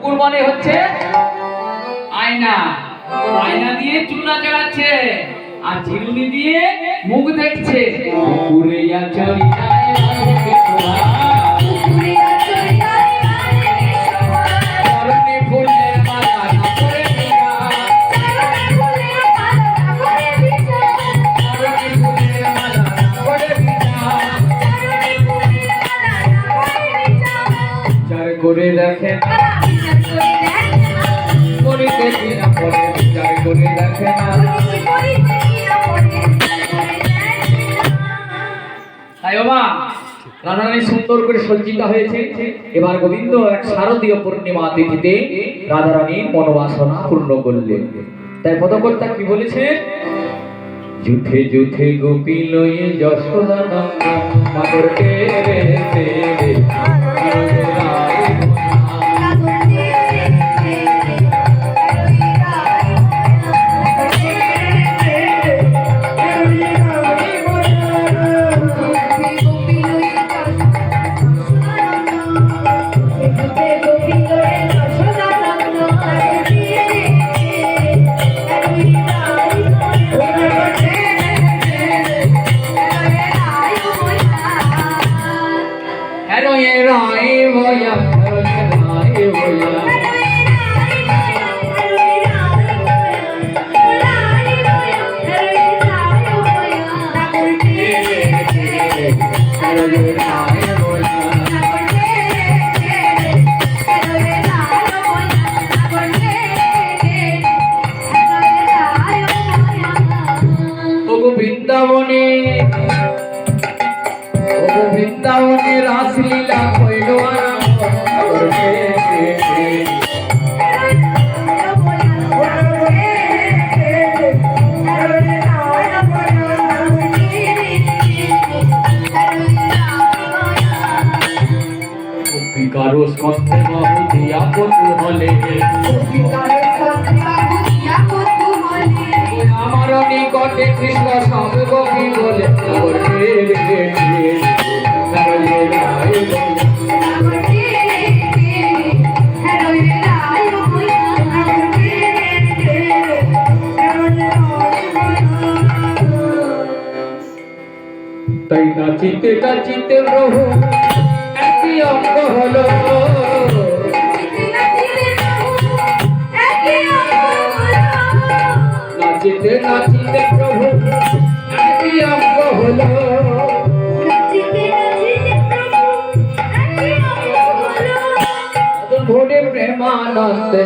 পুকুর মানে হচ্ছে আয়না। আয়না দিয়ে চুনা চড়াচ্ছে আর ঝিলুনি দিয়ে মুখ দেখছে। পুকুরে চড়ি করে দিলা তাই রাধারানী সুন্দর করে সজ্জিত হয়েছে। এবার গোবিন্দ এক শারদীয় পূর্ণিমা তিথিতে রাধারানীর মনোবাসনা পূর্ণ করলেন। তাই পদকর্তা কি বলেছে? যুথে যুথে গোপী লয়ে যশোদা নন্দন মাদরকে রে রে বৃন্দাবনে ওগো বৃন্দাবনে রাসলীলা কইল গোপিকারো স্কন্ধে বাহু দিয়া কৌতূহলে আমার নিকটে কৃষ্ণ গোপী বলে তাই নাচিতে নাচিতে একটি অঙ্গ হলো। নাচিতে নাচিতে প্রভু একটি অঙ্গ হলো। ভোরে প্রেমানন্দে